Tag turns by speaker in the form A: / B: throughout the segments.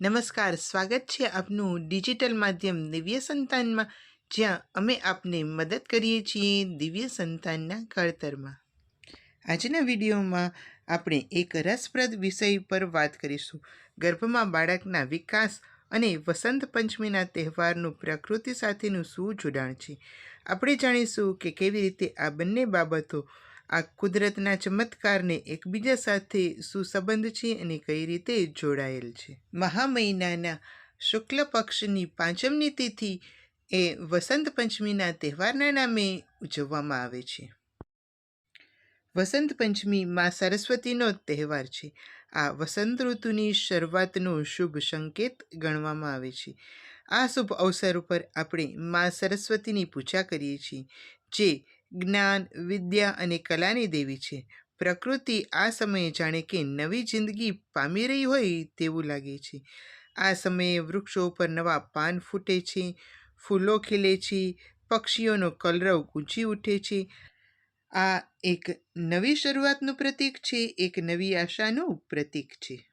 A: નમસ્કાર, સ્વાગત છે આપનું ડિજિટલ માધ્યમ દિવ્ય સંતાનમાં, જ્યાં અમે આપને મદદ કરીએ છીએ દિવ્ય સંતાનના ઘડતરમાં. આજના વિડીયોમાં આપણે એક રસપ્રદ વિષય પર વાત કરીશું. ગર્ભમાં બાળકના વિકાસ અને વસંત પંચમીના તહેવારનું પ્રકૃતિ સાથેનું શું જોડાણ છે. આપણે જાણીશું કે કેવી રીતે આ બંને બાબતો આ કુદરતના ચમત્કારને એકબીજા સાથે સુસંબંધ છે અને કઈ રીતે જોડાયેલ છે. મહા મહિનાના શુક્લ પક્ષની પાંચમની તિથિ એ વસંત પંચમીના તહેવારના નામે ઉજવવામાં આવે છે. વસંત પંચમી માં સરસ્વતીનો તહેવાર છે. આ વસંત ઋતુની શરૂઆતનો શુભ સંકેત ગણવામાં આવે છે. આ શુભ અવસર ઉપર આપણે માં સરસ્વતીની પૂજા કરીએ છીએ, જે જ્ઞાન, વિદ્યા અને કલાની દેવી છે. પ્રકૃતિ આ સમયે જાણે કે નવી જિંદગી પામી રહી હોય તેવું લાગે છે. આ સમયે વૃક્ષો ઉપર નવા પાન ફૂટે છે, ફૂલો ખીલે છે, પક્ષીઓનો કલરવ ગૂંજી ઉઠે છે. આ એક નવી શરૂઆતનું પ્રતીક છે, એક નવી આશાનું પ્રતીક છે.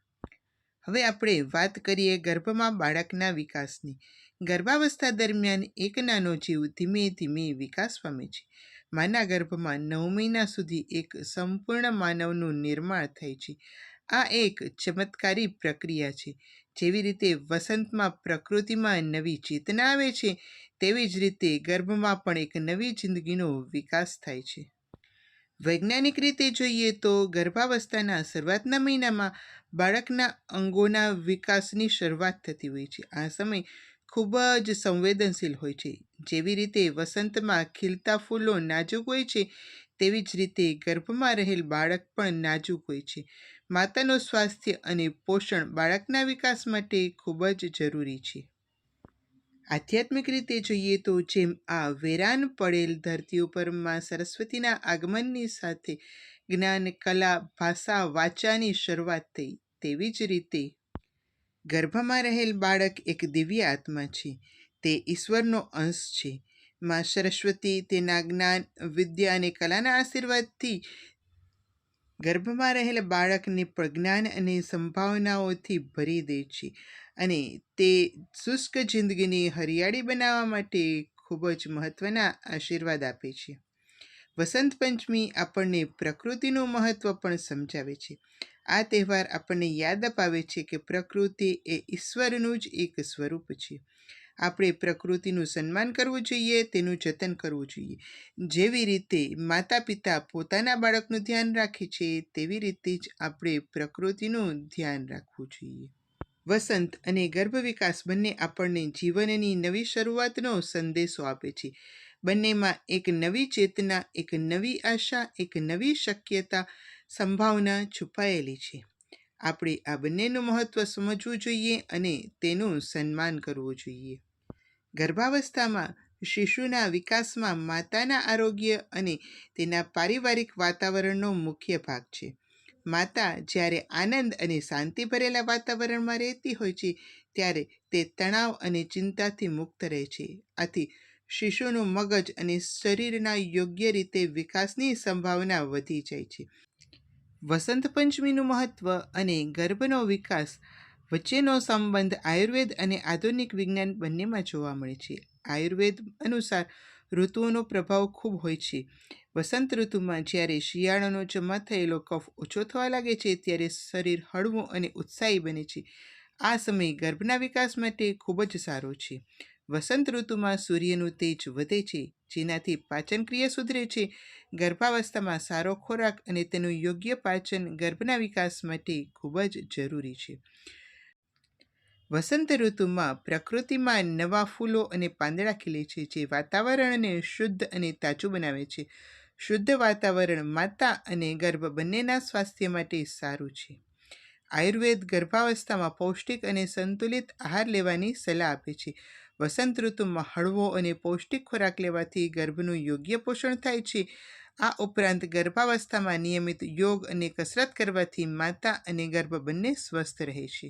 A: હવે આપણે વાત કરીએ ગર્ભમાં બાળકના વિકાસની. ગર્ભાવસ્થા દરમિયાન એક નાનો જીવ ધીમે ધીમે વિકાસ પામે છે. માના ગર્ભમાં નવ મહિના સુધી એક સંપૂર્ણ માનવનું નિર્માણ થાય છે. આ એક ચમત્કારી પ્રક્રિયા છે. જેવી રીતે વસંતમાં પ્રકૃતિમાં નવી ચેતના આવે છે, તેવી જ રીતે ગર્ભમાં પણ એક નવી જિંદગીનો વિકાસ થાય છે. વૈજ્ઞાનિક રીતે જોઈએ તો ગર્ભાવસ્થાના શરૂઆતના મહિનામાં બાળકના અંગોના વિકાસની શરૂઆત થતી હોય છે. આ સમય ખૂબ જ સંવેદનશીલ હોય છે. જેવી રીતે વસંતમાં ખીલતા ફૂલો નાજુક હોય છે, તેવી જ રીતે ગર્ભમાં રહેલ બાળક પણ નાજુક હોય છે. માતાનું સ્વાસ્થ્ય અને પોષણ બાળકના વિકાસ માટે ખૂબ જ જરૂરી છે. આધ્યાત્મિક રીતે જોઈએ તો જેમ આ વેરાન પડેલ ધરતી ઉપરમાં સરસ્વતીના આગમનની સાથે જ્ઞાન, કલા, ભાષા, વાચાની શરૂઆત થઈ, તેવી જ રીતે ગર્ભમાં રહેલ બાળક એક દિવ્ય આત્મા છે. તે ઈશ્વરનો અંશ છે. માં સરસ્વતી તેના જ્ઞાન, વિદ્યા અને કલાના આશીર્વાદથી ગર્ભમાં રહેલ બાળકને પ્રજ્ઞાન અને સંભાવનાઓથી ભરી દે છે અને તે શુષ્ક જિંદગીની હરિયાળી બનાવવા માટે ખૂબ જ મહત્ત્વના આશીર્વાદ આપે છે. વસંત પંચમી આપણને પ્રકૃતિનું મહત્ત્વ પણ સમજાવે છે. આ તહેવાર આપણને યાદ અપાવે છે કે પ્રકૃતિ એ ઈશ્વરનું જ એક સ્વરૂપ છે. આપણે પ્રકૃતિનું સન્માન કરવું જોઈએ, તેનું જતન કરવું જોઈએ. જેવી રીતે માતા પિતા પોતાના બાળકનું ધ્યાન રાખે છે, તેવી રીતે જ આપણે પ્રકૃતિનું ધ્યાન રાખવું જોઈએ. વસંત અને ગર્ભ વિકાસ બંને આપણને જીવનની નવી શરૂઆતનો સંદેશો આપે છે. બંનેમાં એક નવી ચેતના, એક નવી આશા, એક નવી શક્યતા સંભાવના છુપાયેલી છે. આપણે આ બંનેનું મહત્ત્વ સમજવું જોઈએ અને તેનું સન્માન કરવું જોઈએ. ગર્ભાવસ્થામાં શિશુના વિકાસમાં માતાના આરોગ્ય અને તેના પારિવારિક વાતાવરણનો મુખ્ય ભાગ છે. માતા જ્યારે આનંદ અને શાંતિ ભરેલા વાતાવરણમાં રહેતી હોય છે, ત્યારે તે તણાવ અને ચિંતાથી મુક્ત રહે છે. આથી શિશુનું મગજ અને શરીરના યોગ્ય રીતે વિકાસની સંભાવના વધી જાય છે. વસંત પંચમીનું મહત્ત્વ અને ગર્ભનો વિકાસ વચ્ચેનો સંબંધ આયુર્વેદ અને આધુનિક વિજ્ઞાન બંનેમાં જોવા મળે છે. આયુર્વેદ અનુસાર ઋતુઓનો પ્રભાવ ખૂબ હોય છે. વસંત ઋતુમાં જ્યારે શિયાળાનો જમા થયેલો કફ ઓછો થવા લાગે છે, ત્યારે શરીર હળવું અને ઉત્સાહી બને છે. આ સમય ગર્ભના વિકાસ માટે ખૂબ જ સારો છે. વસંત ઋતુમાં સૂર્યનું તેજ વધે છે, જેનાથી પાચનક્રિયા સુધરે છે. ગર્ભાવસ્થામાં સારો ખોરાક અને તેનું યોગ્ય પાચન ગર્ભના વિકાસ માટે ખૂબ જ જરૂરી છે. વસંત ઋતુમાં પ્રકૃતિમાં નવા ફૂલો અને પાંદડા ખીલે છે, જે વાતાવરણને શુદ્ધ અને તાજું બનાવે છે. શુદ્ધ વાતાવરણ માતા અને ગર્ભ બંનેના સ્વાસ્થ્ય માટે સારું છે. આયુર્વેદ ગર્ભાવસ્થામાં પૌષ્ટિક અને સંતુલિત આહાર લેવાની સલાહ આપે છે. વસંત ઋતુમાં હળવો અને પૌષ્ટિક ખોરાક લેવાથી ગર્ભનું યોગ્ય પોષણ થાય છે. આ ઉપરાંત ગર્ભાવસ્થામાં નિયમિત યોગ અને કસરત કરવાથી માતા અને ગર્ભ બંને સ્વસ્થ રહે છે.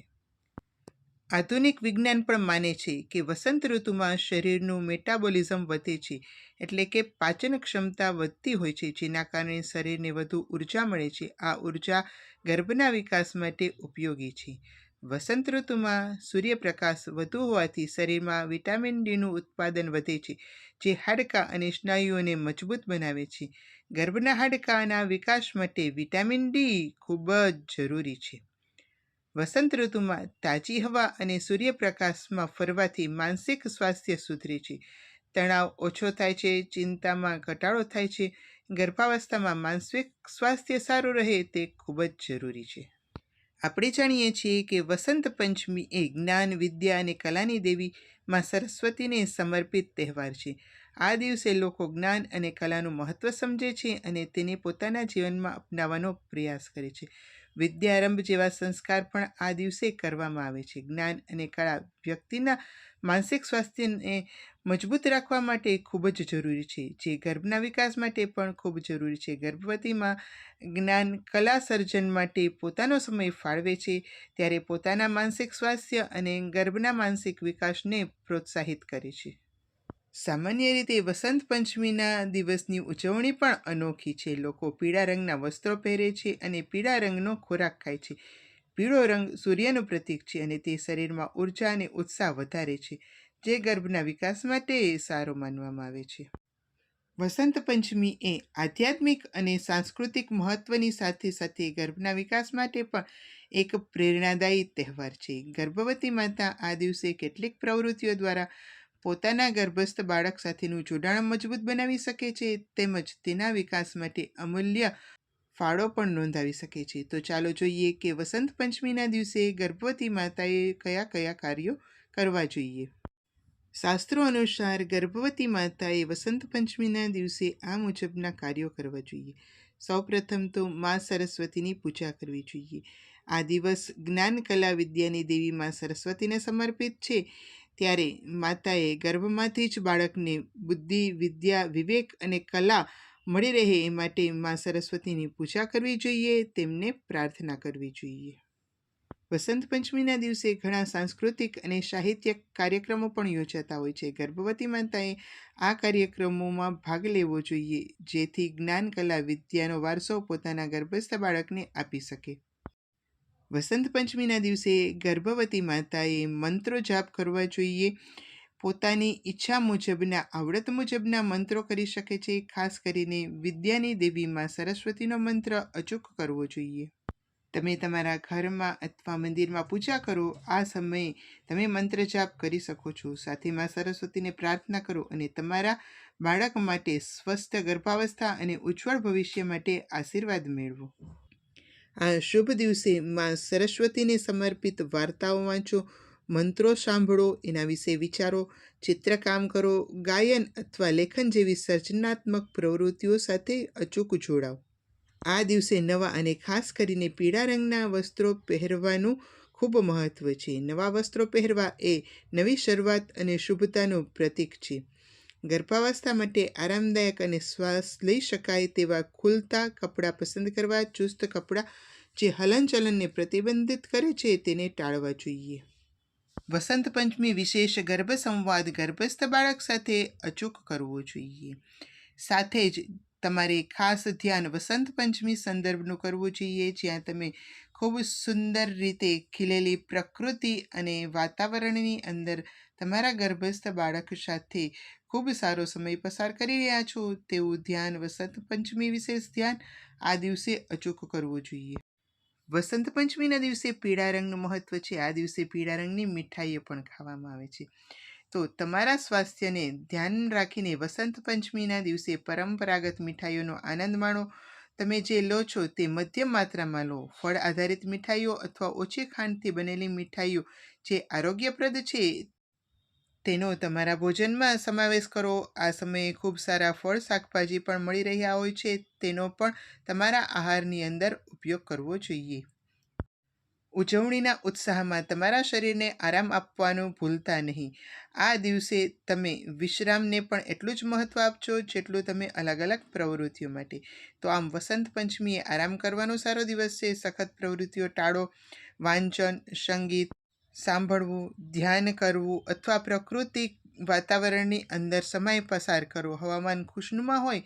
A: આધુનિક વિજ્ઞાન પણ માને છે કે વસંત ઋતુમાં શરીરનું મેટાબોલિઝમ વધે છે એટલે કે પાચન ક્ષમતા વધતી હોય છે, જેના કારણે શરીરને વધુ ઊર્જા મળે છે. આ ઊર્જા ગર્ભના વિકાસ માટે ઉપયોગી છે. વસંત ઋતુમાં સૂર્યપ્રકાશ વધુ હોવાથી શરીરમાં વિટામિન ડીનું ઉત્પાદન વધે છે, જે હાડકાં અને સ્નાયુઓને મજબૂત બનાવે છે. ગર્ભના હાડકાંના વિકાસ માટે વિટામિન ડી ખૂબ જ જરૂરી છે. વસંત ઋતુમાં તાજી હવા અને સૂર્યપ્રકાશમાં ફરવાથી માનસિક સ્વાસ્થ્ય સુધરે છે. તણાવ ઓછો થાય છે, ચિંતામાં ઘટાડો થાય છે, ગર્ભાવસ્થામાં માનસિક સ્વાસ્થ્ય સારું રહે તે ખૂબ જ જરૂરી છે. આપણે જાણીએ છીએ કે વસંત પંચમી એ જ્ઞાન, વિદ્યા અને કલાની દેવી માં સરસ્વતીને સમર્પિત તહેવાર છે. આ દિવસે લોકો જ્ઞાન અને કલાનું મહત્ત્વ સમજે છે અને તેને પોતાના જીવનમાં અપનાવવાનો પ્રયાસ કરે છે. વિદ્યારંભ જેવા સંસ્કાર પણ આ દિવસે કરવામાં આવે છે. જ્ઞાન અને કળા વ્યક્તિના માનસિક સ્વાસ્થ્યને મજબૂત રાખવા માટે ખૂબ જ જરૂરી છે. જે ગર્ભના વિકાસ માટે પણ ખૂબ જરૂરી છે. ગર્ભવતીમાં જ્ઞાન કલા સર્જન માટે પોતાનો સમય ફાળવે છે, ત્યારે પોતાના માનસિક સ્વાસ્થ્ય અને ગર્ભના માનસિક વિકાસને પ્રોત્સાહિત કરે છે. સામાન્ય રીતે વસંત પંચમીના દિવસની ઉજવણી પણ અનોખી છે. લોકો પીળા રંગના વસ્ત્રો પહેરે છે અને પીળા રંગનો ખોરાક ખાય છે. પીળો રંગ સૂર્યનું પ્રતીક છે અને તે શરીરમાં ઊર્જા અને ઉત્સાહ વધારે છે, જે ગર્ભના વિકાસ માટે સારો માનવામાં આવે છે. વસંત પંચમી એ આધ્યાત્મિક અને સાંસ્કૃતિક મહત્વની સાથે સાથે ગર્ભના વિકાસ માટે પણ એક પ્રેરણાદાયી તહેવાર છે. ગર્ભવતી માતા આ દિવસે કેટલીક પ્રવૃત્તિઓ દ્વારા પોતાના ગર્ભસ્થ બાળક સાથેનું જોડાણ મજબૂત બનાવી શકે છે, તેમજ તેના વિકાસ માટે અમૂલ્ય ફાળો પણ નોંધાવી શકે છે. તો ચાલો જોઈએ કે વસંત પંચમીના દિવસે ગર્ભવતી માતાએ કયા કયા કાર્યો કરવા જોઈએ? શાસ્ત્રો અનુસાર ગર્ભવતી માતાએ વસંત પંચમીના દિવસે આ મુજબના કાર્યો કરવા જોઈએ. સૌપ્રથમ તો મા સરસ્વતીની પૂજા કરવી જોઈએ. આ દિવસ જ્ઞાન કલા વિદ્યાની દેવી મા સરસ્વતીને સમર્પિત છે. ત્યારે માતાએ ગર્ભમાંથી જ બાળકને બુદ્ધિ, વિદ્યા, વિવેક અને કલા મળી રહે એ માટે મા સરસ્વતીની પૂજા કરવી જોઈએ, તેમને પ્રાર્થના કરવી જોઈએ. વસંત પંચમીના દિવસે ઘણા સાંસ્કૃતિક અને સાહિત્યિક કાર્યક્રમો પણ યોજાતા હોય છે. ગર્ભવતી માતાએ આ કાર્યક્રમોમાં ભાગ લેવો જોઈએ, જેથી જ્ઞાન, કલા, વિદ્યાનો વારસો પોતાના ગર્ભસ્થ બાળકને આપી શકે. વસંત પંચમીના દિવસે ગર્ભવતી માતાએ મંત્રો જાપ કરવા જોઈએ. પોતાની ઈચ્છા મુજબના, આવડત મુજબના મંત્રો કરી શકે છે. ખાસ કરીને વિદ્યાની દેવીમાં સરસ્વતીનો મંત્ર અચૂક કરવો જોઈએ. તમે તમારા ઘરમાં અથવા મંદિરમાં પૂજા કરો. આ સમયે તમે મંત્ર જાપ કરી શકો છો. સાથે માં સરસ્વતીને પ્રાર્થના કરો અને તમારા બાળક માટે સ્વસ્થ ગર્ભાવસ્થા અને ઉજ્જવળ ભવિષ્ય માટે આશીર્વાદ મેળવો. આ શુભ દિવસે માં સરસ્વતીને સમર્પિત વાર્તાઓ વાંચો, મંત્રો સાંભળો, એના વિશે વિચારો ચિત્રકામ કરો, ગાયન અથવા લેખન જેવી સર્જનાત્મક પ્રવૃત્તિઓ સાથે અચૂક જોડાઓ. આ દિવસે નવા અને ખાસ કરીને પીળા રંગના વસ્ત્રો પહેરવાનું ખૂબ મહત્ત્વ છે. નવા વસ્ત્રો પહેરવા એ નવી શરૂઆત અને શુભતાનું પ્રતીક છે. ગર્ભાવસ્થા માટે આરામદાયક અને શ્વાસ લઈ શકાય તેવા ખુલતા કપડાં પસંદ કરવા, ચુસ્ત કપડાં જે હલનચલનને પ્રતિબંધિત કરે છે તેને ટાળવા જોઈએ. વસંત પંચમી વિશેષ ગર્ભ સંવાદ ગર્ભસ્થ બાળક સાથે અચૂક કરવો જોઈએ. સાથે જ તમારે ખાસ ધ્યાન વસંત પંચમી સંદર્ભનું કરવું જોઈએ, જ્યાં તમે ખૂબ સુંદર રીતે ખીલેલી પ્રકૃતિ અને વાતાવરણની અંદર તમારા ગર્ભસ્થ બાળક સાથે ખૂબ સારો સમય પસાર કરી રહ્યા છો, તેવું ધ્યાન વસંત પંચમી વિશેષ ધ્યાન આ દિવસે અચૂક કરવું જોઈએ. વસંત પંચમીના દિવસે પીળા રંગનું મહત્વ છે, આ દિવસે પીળા રંગની મીઠાઈઓ પણ ખાવામાં આવે છે. તો તમારા સ્વાસ્થ્યને ધ્યાન રાખીને વસંત પંચમીના દિવસે પરંપરાગત મીઠાઈઓનો આનંદ માણો તમે જે લો છો તે મધ્યમ માત્રામાં લો. ફળ આધારિત મીઠાઈઓ અથવા ઓછી ખાંડથી બનેલી મીઠાઈઓ જે આરોગ્યપ્રદ છે, તેનો તમારા ભોજનમાં સમાવેશ કરો. આ સમયે ખૂબ સારા ફળ, શાકભાજી પણ મળી રહ્યા હોય છે. તેનો પણ તમારા આહારની અંદર ઉપયોગ કરવો જોઈએ. ઉજવણીના ઉત્સાહમાં તમારા શરીરને આરામ આપવાનું ભૂલતા નહીં. આ દિવસે તમે વિશ્રામને પણ એટલું જ મહત્ત્વ આપજો જેટલું તમે અલગ અલગ પ્રવૃત્તિઓ માટે. તો આમ વસંત પંચમીએ આરામ કરવાનો સારો દિવસ છે. સખત પ્રવૃત્તિઓ ટાળો. વાંચન, સંગીત, સાંભળવું, ધ્યાન કરવું અથવા પ્રકૃતિ વાતાવરણની અંદર સમય પસાર કરવો. હવામાન ખુશનુમા હોય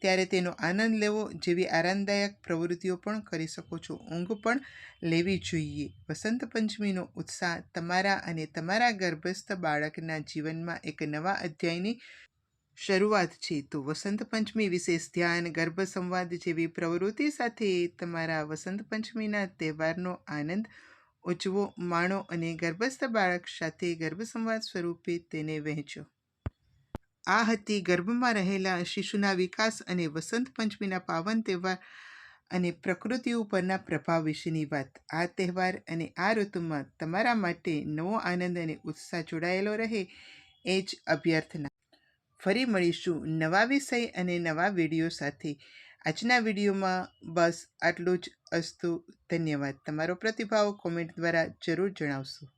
A: ત્યારે તેનો આનંદ લેવો જેવી આરામદાયક પ્રવૃત્તિઓ પણ કરી શકો છો. ઊંઘ પણ લેવી જોઈએ. વસંત પંચમીનો ઉત્સાહ તમારા અને તમારા ગર્ભસ્થ બાળકના જીવનમાં એક નવા અધ્યાયની શરૂઆત છે. તો વસંત પંચમી વિશેષ ધ્યાન ગર્ભ સંવાદ જેવી પ્રવૃત્તિ સાથે તમારા વસંત પંચમીના તહેવારનો આનંદ ઉજવો, માણો અને ગર્ભસ્થ બાળક સાથે ગર્ભ સંવાદ સ્વરૂપે તેને વહેંચો. આ હતી ગર્ભમાં રહેલા શિશુના વિકાસ અને વસંત પંચમીના પાવન તહેવાર અને પ્રકૃતિ ઉપરના પ્રભાવ વિશેની વાત. આ તહેવાર અને આ ઋતુમાં તમારા માટે નવો આનંદ અને ઉત્સાહ જોડાયેલો રહે એ જ અભ્યર્થના. ફરી મળીશું નવા વિષય અને નવા વીડિયો સાથે. આજના વિડીયોમાં બસ આટલું જ. અસ્તુ, ધન્યવાદ. તમારો પ્રતિભાવ કોમેન્ટ દ્વારા જરૂર જણાવશો.